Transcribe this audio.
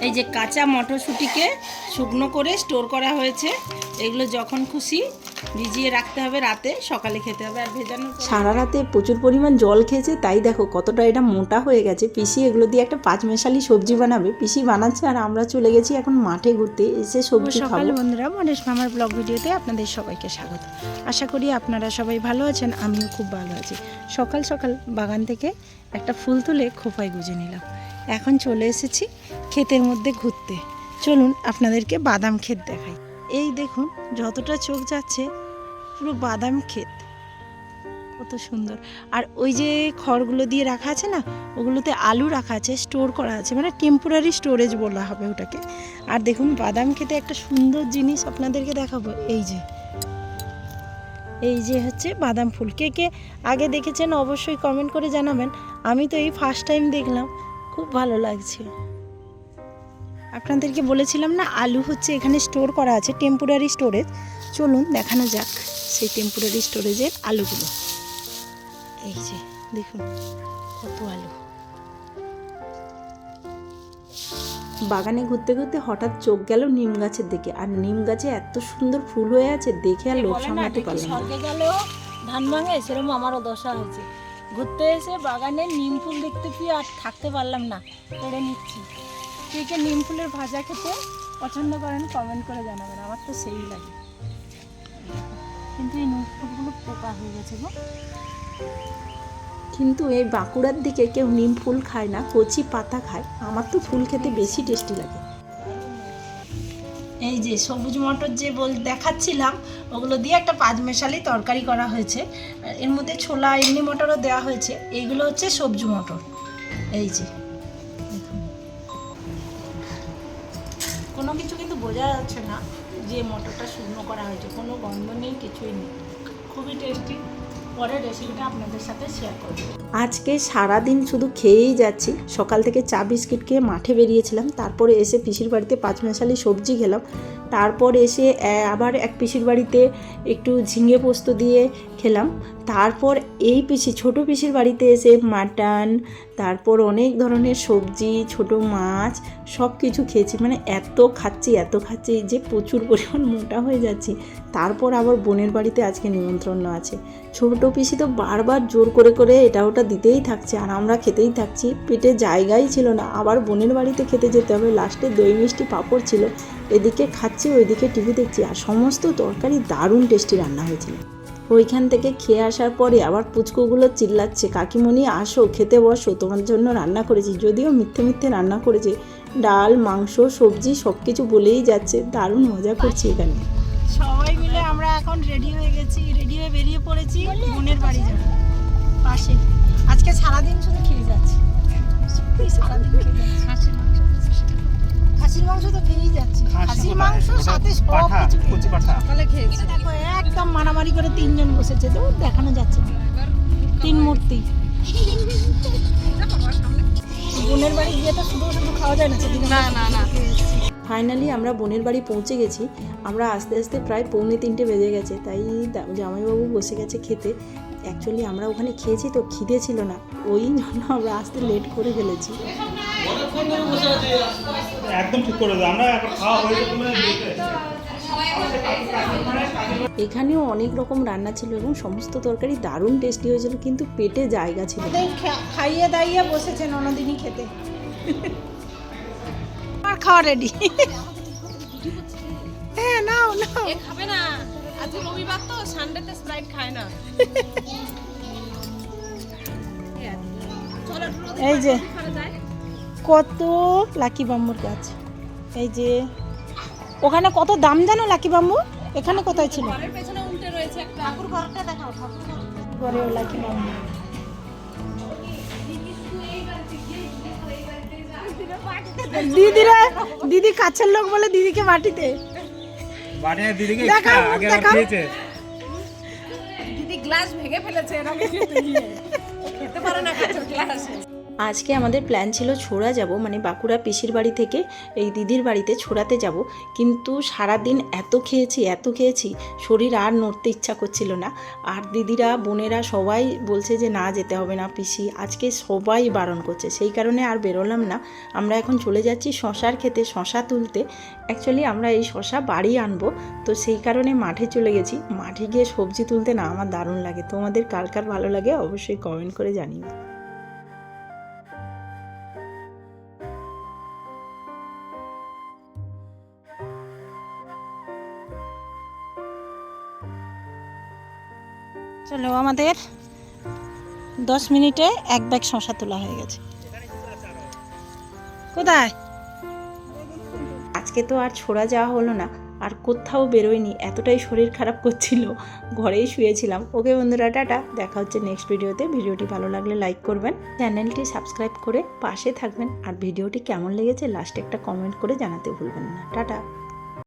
এই যে কাঁচা মটরশুঁটিকে শুকনো করে স্টোর করা হয়েছে। এগুলো যখন খুশি ভিজিয়ে রাখতে হবে রাতে সকালে খেতে হবে আর ভেজানোর পরে- সারা রাতে প্রচুর পরিমাণ জল খেয়েছে তাই দেখো কতটা এটা মোটা হয়ে গেছে। পিসি এগুলো দিয়ে একটা পাঁচমেশালি সবজি বানাবে। পিসি বানাচ্ছে আর আমরা চলে গেছি এখন মাঠে ঘুরতে। এসে সবজি সকাল খাব। বন্ধুরা মনেশ মামার ব্লগ ভিডিওতে আপনাদের সবাইকে স্বাগত। আশা করি আপনারা সবাই ভালো আছেন আমিও খুব ভালো আছি। সকাল সকাল বাগান থেকে একটা ফুল তুলে খোপায় গুজে নিলাম। এখন চলে এসেছি ক্ষেতের মধ্যে ঘুরতে। চলুন আপনাদেরকে বাদাম ক্ষেত দেখাই। এই দেখুন, যতটা চোখ যাচ্ছে, পুরো বাদাম ক্ষেত। কত সুন্দর। আর ওই যে খড়গুলো দিয়ে রাখা আছে না, ওগুলোতে আলু রাখা আছে, স্টোর করা আছে মানে টেম্পোরারি স্টোরেজ বলা হবে ওটাকে। আর দেখুন, বাদাম খেতে একটা সুন্দর জিনিস আপনাদেরকে দেখাবো। এই যে। এই যে হচ্ছে বাদাম ফুল। কে কে আগে দেখেছেন অবশ্যই কমেন্ট করে জানাবেন। আমি তো এই ফার্স্ট টাইম দেখলাম। খুব ভালো লাগছে। আপনাদেরকে বলেছিলাম না আলু হচ্ছে এখানে স্টোর করা আছে টেম্পোরারি স্টোরেজ চলুন দেখানো যাক সেই টেম্পোরারি স্টোরেজের আলুগুলো। এই যে দেখুন কত আলু। বাগানে ঘুরতে ঘুরতে হঠাৎ চোখ গেল নিম গাছের দিকে। আর নিম গাছে এত সুন্দর ফুল হয়ে আছে দেখে আর লোক সামলাতে পারলাম না। স্বর্গে ধান ভাঙে সেরকম আমারও দশা হয়েছে ঘুরতে এসে বাগানে নিম ফুল দেখতে পেয়ে আর থাকতে পারলাম না। পেড়ে নিচ্ছি। কে কে নিম ফুলের ভাজা খেতে পছন্দ করেন কমেন্ট করে জানাবেন। আমার তো সেই লাগে। কিন্তু এই নিম ফুলগুলো পোকা হয়ে গেছে গো। কিন্তু এই বাঁকুড়ার দিকে কেউ নিম ফুল খায় না, কচি পাতা খায়। আমার তো ফুল খেতে বেশি টেস্টি লাগে। এই যে সবুজ মটর যে বল দেখাচ্ছিলাম, ওগুলো দিয়ে একটা পাঁচমেশালি তরকারি করা হয়েছে। এর মধ্যে ছোলা, এমনি মটরও দেওয়া হয়েছে। এইগুলো হচ্ছে সবজি মটর। এই যে কোনো কিছু কিন্তু বোঝা যাচ্ছে না যে মটরটা শুকনো করা হয়েছে। কোনো গন্ধ নেই, কিছুই নেই। খুবই টেস্টি আজকে সারা দিন শুধু খেয়েই যাচ্ছি। সকাল থেকে চা বিস্কিট খেয়ে মাঠে বেরিয়েছিলাম। তারপরে এসে পিসির বাড়িতে পাঁচ মেশালি সবজি খেলাম। তারপর এসে আবার এক পিসির বাড়িতে একটু ঝিঙে পোস্ত দিয়ে খেলাম। তারপর এই পিসি, ছোট পিসির বাড়িতে এসে মাটন, তারপর অনেক ধরনের সবজি, ছোট মাছ সব কিছু খেয়েছি। মানে এত খাচ্ছি এত খাচ্ছি যে প্রচুর পরিমাণ মোটা হয়ে যাচ্ছি। তারপর আবার বোনের বাড়িতে আজকে নিমন্ত্রণ আছে। ছোট পিসি তো বারবার জোর করে করে এটা ওটা দিতেই থাকছে আর আমরা খেতেই থাকছি। পেটে জায়গাই ছিল না। আবার বোনের বাড়িতে খেতে যেতে হবে। লাস্টে দই মিষ্টি পাঁপড় ছিল। এদিকে খাচ্ছি, ওইদিকে টিভি দেখছি। আর সমস্ত তরকারি দারুণ টেস্টি রান্না হয়েছিল। ওইখান থেকে খেয়ে আসার পরে আবার পুচকুগুলো চিল্লাচ্ছে কাকিমণি আসো খেতে বসো তোমার জন্য রান্না করেছি। যদিও মিথ্যে মিথ্যে রান্না করেছে ডাল মাংস সবজি সব কিছু বলেই যাচ্ছে দারুণ মজা করছি এখানে। সবাই মিলে আমরা এখন রেডি হয়ে গেছি রেডি হয়ে বেরিয়ে পড়েছি বোনের বাড়ি যাব পাশে। আজকে সারাদিন শুধু খেয়ে যাচ্ছি। সারাদিন খেয়ে যাচ্ছি। খাসির মাংস। তো খেয়েই যাচ্ছি। খাসির মাংস সাথে সব কিছু খেয়ে খেয়েছি। দেখো একদম মারামারি করে তিনজন বসেছে তো দেখানো যাচ্ছে না। তিন মূর্তি। বোনের বাড়ি গিয়ে তো শুধু শুধু খাওয়া যায় না না না না। ফাইনালি আমরা বোনের বাড়ি পৌঁছে গেছি। আমরা আস্তে আস্তে প্রায় পৌনে তিনটে বেজে গেছে। তাই জামাইবাবু বসে গেছে খেতে। অ্যাকচুয়ালি আমরা ওখানে খেয়েছি তো খিদে ছিল না। ওই জন্য আমরা আসতে লেট করে ফেলেছি। একদম ঠিক করে আমরা এখন খাওয়া হয়ে এখানেও অনেক রকম রান্না ছিল এবং সমস্ত তরকারি দারুণ টেস্টি হয়েছিল কিন্তু পেটে জায়গা ছিল খাইয়ে দাইয়ে বসেছে ননদিনী খেতে। আর খাওয়া রেডি হ্যাঁ নাও নাও। খাবে না। আজকে রবিবার তো সানডেতে স্প্রাইট খায় না। এই যে কত লাকি বাম্বুর গাছ? এই যে ওখানে কত দাম জানো লাকি বাম্বু? এখানে কোথায় ছিল? ঘরের পেছনে উল্টে রয়েছে একটা। ঠাকুর ঘরটা দেখাও ঠাকুর ঘর। ঘরে ও লাকি বাম্বু। দিদিরা দিদি কাছের লোক বলে দিদিকে মাটিতে। দিদি গ্লাস ভেঙে ফেলেছে খেতে পারে না কাঁচের গ্লাস। আজকে আমাদের প্ল্যান ছিল ছোড়া যাব মানে বাঁকুড়া পিসির বাড়ি থেকে এই দিদির বাড়িতে ছোড়াতে যাব। কিন্তু সারাদিন এত খেয়েছি এত খেয়েছি, শরীর আর নড়তে ইচ্ছা করছিল না। আর দিদিরা, বোনেরা সবাই বলছে যে, না, যেতে হবে না পিসি। আজকে সবাই বারণ করছে। সেই কারণে আর বেরোলাম না। আমরা এখন চলে যাচ্ছি শশার খেতে শশা তুলতে। অ্যাকচুয়ালি আমরা এই শশা বাড়ি আনব। তো সেই কারণে মাঠে চলে গেছি। মাঠে গিয়ে সবজি তুলতে না, আমার দারুণ লাগে। তোমাদের কার কার ভালো লাগে অবশ্যই কমেন্ট করে জানিও। চলো, আমাদের দশ মিনিটে এক ব্যাগ শশা তোলা হয়ে গেছে। কোথায়? আজকে তো আর ছোড়া যাওয়া হলো না, আর কোথাও বেরোয়নি, এতটাই শরীর খারাপ করছিল, ঘরেই শুয়েছিলাম। ওকে বন্ধুরা, টাটা, দেখা হচ্ছে নেক্সট ভিডিওতে ভিডিওটি ভালো লাগলে লাইক করবেন, চ্যানেলটি সাবস্ক্রাইব করে পাশে থাকবেন, আর ভিডিওটি কেমন লেগেছে লাস্টে একটা কমেন্ট করে জানাতে ভুলবেন না। টাটা।